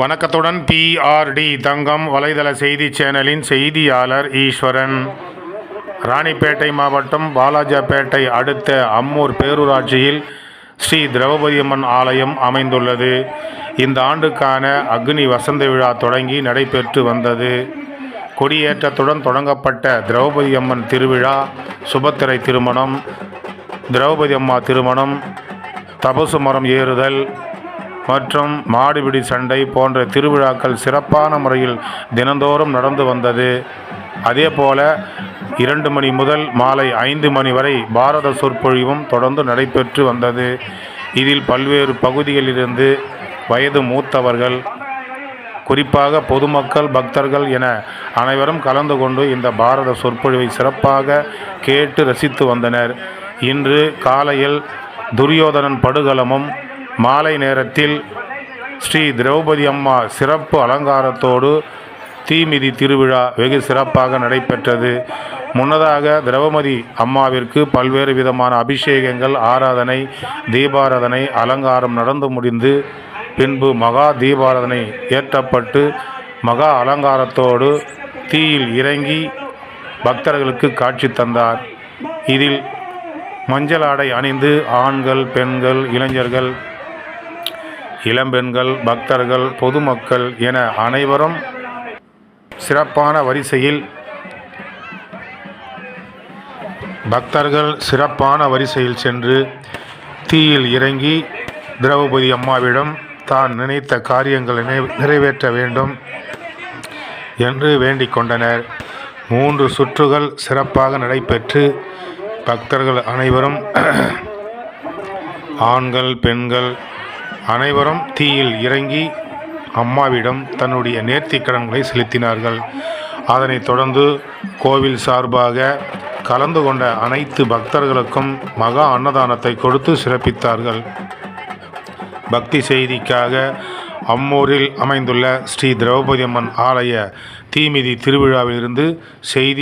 வணக்கத்துடன் பிஆர்டி தங்கம் வலைதள செய்தி சேனலின் செய்தியாளர் ஈஸ்வரன். ராணிப்பேட்டை மாவட்டம் பாலாஜாப்பேட்டை அடுத்த அம்மூர் பேரூராட்சியில் ஸ்ரீ திரௌபதி அம்மன் ஆலயம் அமைந்துள்ளது. இந்த ஆண்டுக்கான அக்னி வசந்த விழா தொடங்கி நடைபெற்று வந்தது. கொடியேற்றத்துடன் தொடங்கப்பட்ட திரௌபதி அம்மன் திருவிழா சுபத்திரை திருமணம் திரௌபதி அம்மா திருமணம் தபசு மரம் ஏறுதல் மற்றும் மாடுபிடி சண்டை போன்ற திருவிழாக்கள் சிறப்பான முறையில் தினந்தோறும் நடந்து வந்தது. அதேபோல இரண்டு மணி முதல் மாலை ஐந்து மணி வரை பாரத சொற்பொழிவும் தொடர்ந்து நடைபெற்று வந்தது. இதில் பல்வேறு பகுதிகளிலிருந்து வயது மூத்தவர்கள் குறிப்பாக பொதுமக்கள் பக்தர்கள் என அனைவரும் கலந்து கொண்டு இந்த பாரத சொற்பொழிவை சிறப்பாக கேட்டு ரசித்து வந்தனர். இன்று காலையில் துரியோதனன் படுகளமும் மாலை நேரத்தில் ஸ்ரீ திரௌபதி அம்மா சிறப்பு அலங்காரத்தோடு தீமிதி திருவிழா வெகு சிறப்பாக நடைபெற்றது. முன்னதாக திரௌபதி அம்மாவிற்கு பல்வேறு விதமான அபிஷேகங்கள் ஆராதனை தீபாராதனை அலங்காரம் நடந்து முடிந்து பின்பு மகா தீபாராதனை ஏற்றப்பட்டு மகா அலங்காரத்தோடு தீயில் இறங்கி பக்தர்களுக்கு காட்சி தந்தார். இதில் மஞ்சள் ஆடை அணிந்து ஆண்கள் பெண்கள் இளைஞர்கள் இளம்பெண்கள் பக்தர்கள் பொதுமக்கள் என அனைவரும் சிறப்பான வரிசையில் பக்தர்கள் சிறப்பான வரிசையில் சென்று தீயில் இறங்கி திரௌபதி அம்மாவிடம் தான் நினைத்த காரியங்களை நிறை- நிறைவேற்ற வேண்டும் என்று வேண்டிக் கொண்டனர். மூன்று சுற்றுகள் சிறப்பாக நடைபெற்று பக்தர்கள் அனைவரும் ஆண்கள் பெண்கள் அனைவரும் தீயில் இறங்கி அம்மாவிடம் தன்னுடைய நேர்த்திக் கடன்களை செலுத்தினார்கள். அதனைத் தொடர்ந்து கோவில் சார்பாக கலந்து கொண்ட அனைத்து பக்தர்களுக்கும் மகா அன்னதானத்தை கொடுத்து சிறப்பித்தார்கள். பக்தி செய்திக்காக அம்மூரில் அமைந்துள்ள ஸ்ரீ திரௌபதி அம்மன் ஆலய தீமிதி திருவிழாவிலிருந்து செய்தி